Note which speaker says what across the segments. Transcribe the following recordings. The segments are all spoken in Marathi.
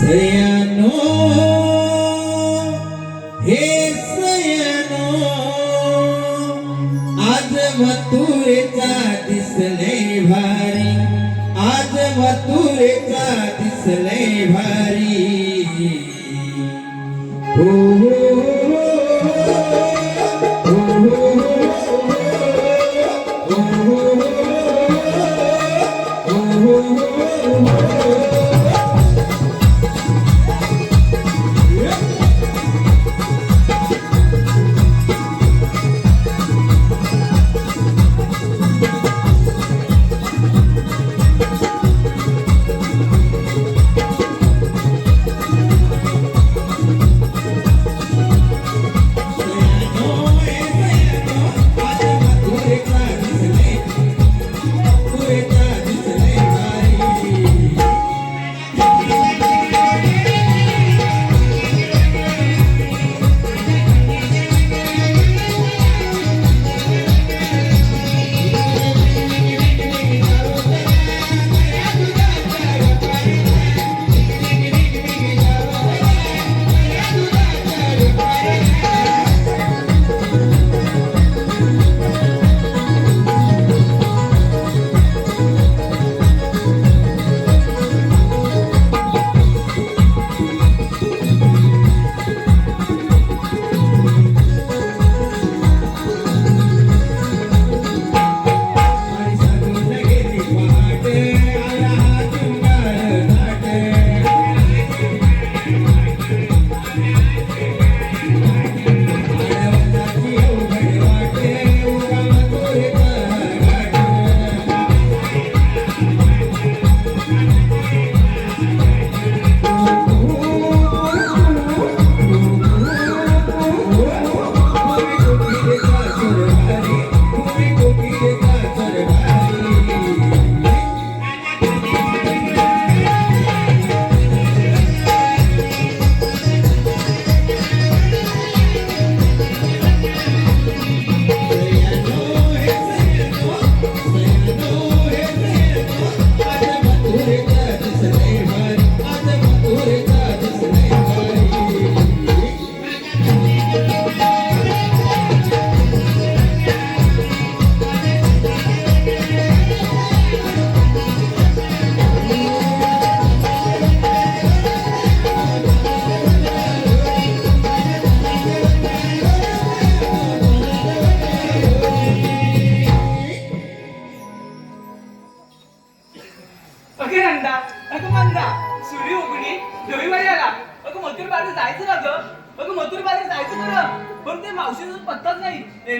Speaker 1: सयानो हे सयानो आज मथुरेचा दिसले भारी आज मथुरेचा दिसले भारी. हो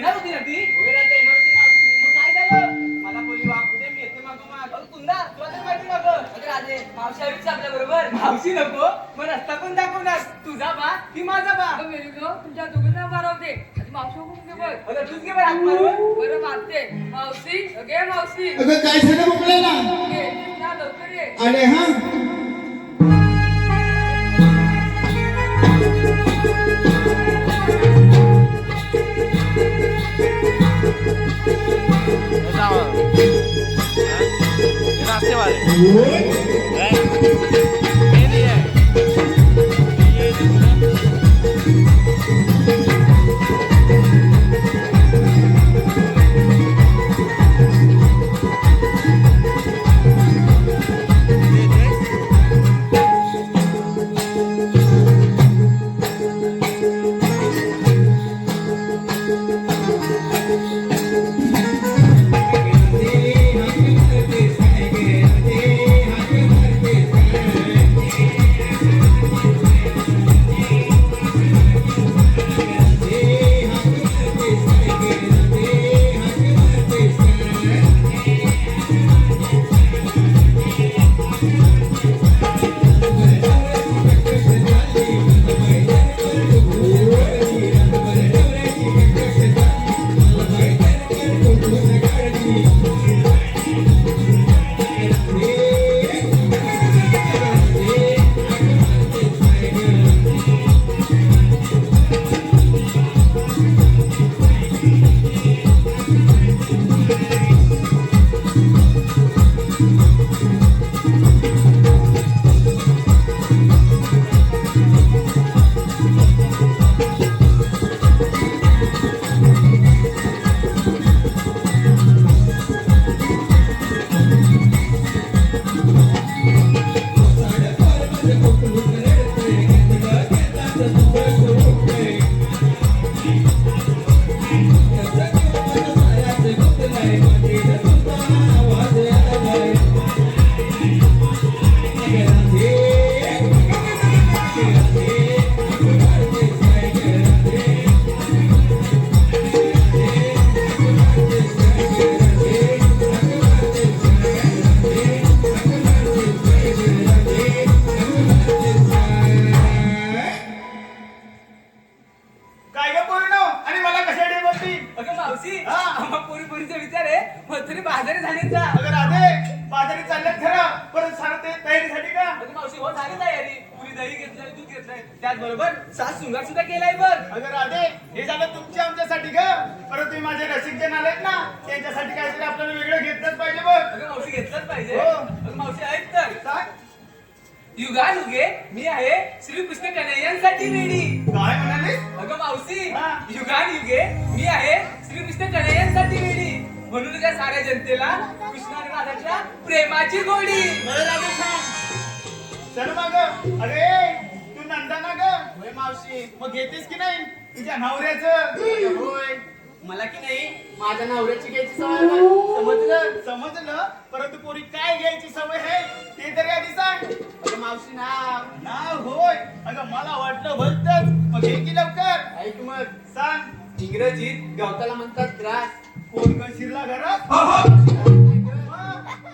Speaker 2: येणार होती ना ती? येणार होती मावशी मग काय झालं? मला बोली बाप उद्या मी येते मागो माग. अगं कुंदा तुला तर माहिती माग. अगं राजे मावशी आलीच आपल्या बरोबर. मावशी नको मग रस्ता कोण दाखवणार? तुझा बा की माझा बा.
Speaker 3: अगं मेरुगो, तुमच्या दोघींना मारवते. मावशी हुकूम घे बघ
Speaker 2: अगं तूच घे बरं हात मारून.
Speaker 3: बरं मारते. मावशी अगे मावशी.
Speaker 1: अगं काय झालं
Speaker 3: ये, या लवकर ये.
Speaker 1: आले हा?
Speaker 4: रास्ते
Speaker 2: सात शृंगार सुद्धा केलाय बघ.
Speaker 5: अगं राधे हे झालं तुमच्या आमच्यासाठी ग. परत तुम्ही माझे रसिक जण आलेत ना त्यांच्यासाठी काहीतरी आपल्याला वेगळं घेतलंच पाहिजे बघ.
Speaker 2: अगं मावशी घेतलंच पाहिजे.
Speaker 5: हो.
Speaker 2: अगं मावशी ऐक तर.
Speaker 5: सांग
Speaker 2: युगानुगे मी आहे श्रीकृष्ण कन्हैयांसाठी वेडी
Speaker 5: काय म्हणाले?
Speaker 2: अगं मावशी
Speaker 5: हा.
Speaker 2: युगान युगे मी आहे श्रीकृष्ण कन्हैयांसाठी वेडी म्हणून त्या साऱ्या जनतेला कृष्ण आणि राधाच्या प्रेमाची गोडी.
Speaker 5: बरं राधे सांग चल मग. अरे तू नंदा ना ग? मावशी मग घेतेस की नाही? तुझ्या नवऱ्याचं. होय.
Speaker 6: मला की नाही माझ्या नवऱ्याची घ्यायची सवय. समजलं?
Speaker 5: समजलं. परंतु पोरी काय घ्यायची सवय आहे ते तरी आधी सांग.
Speaker 6: मावशी नाव
Speaker 5: होय. अगं मला वाटलं भलतच. मग की लवकर.
Speaker 6: ऐक मग.
Speaker 5: सांग.
Speaker 6: इंग्रजीत गवताला म्हणतात ग्रास
Speaker 5: कोण कोण शिरला घरात?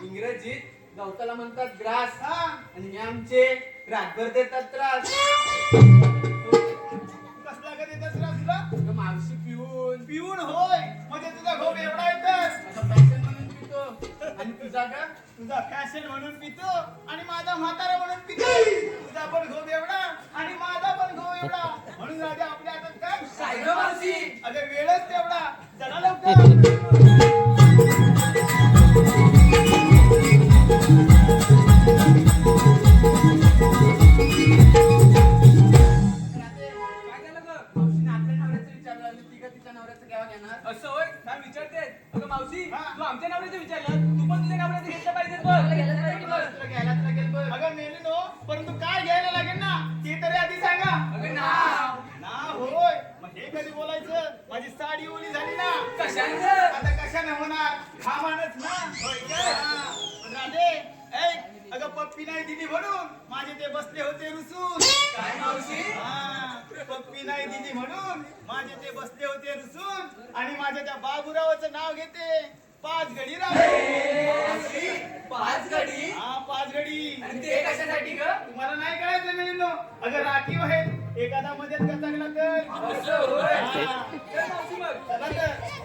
Speaker 6: इंग्रजीत गवताला म्हणतात ग्रास
Speaker 5: हा.
Speaker 6: आणि हे आमचे रातभर देतात त्रास. मावशी पिऊन.
Speaker 5: पिऊन होय. म्हणजे तुझा घोप एवढा येतात
Speaker 6: आता पॅशन म्हणून पितो. आणि तुझा का?
Speaker 5: तुझा फॅशन म्हणून पितो. आणि माझा म्हातारा म्हणून पितो. तुझा पण घोप एवढा आणि माझा पण घोप एवढा. म्हणून राजा आपल्या हातात काय? अगं वेळच तेवढा. चला लवकर.
Speaker 2: आमच्या नवऱ्याचं विचारलं तू पण तुझ्या नवऱ्याचं घेतलं पाहिजे बघ
Speaker 5: अगं मेली नो परंतु काय घ्यायला लागेल ना ते तरी आधी सांगा.
Speaker 2: अगं नाव
Speaker 5: ना होय. मग हे कधी बोलायचं? माझी साडी ओली झाली ना.
Speaker 2: कशांचं?
Speaker 5: आता कशाने होणार? हा माणूस ना. होय? हा. राधे ऐक. अगं पप्पी नाही दिली म्हणून. माझे ते बसले होते रुसून.
Speaker 2: काय मावशी?
Speaker 5: हा, पप्पी नाही दिली म्हणून. माझे ते बसले होते रुसून. आणि माझ्या त्या बाबुरावाचं नाव घेते. पाच घडी राहते
Speaker 2: पाच गडी
Speaker 5: हा पाच घडी.
Speaker 2: आणि ते कशासाठी ग?
Speaker 5: तुम्हाला नाही कळायचं मिळेल अगं राखीव आहेत. एखादा तर
Speaker 2: मावशी मग.
Speaker 5: चला तर.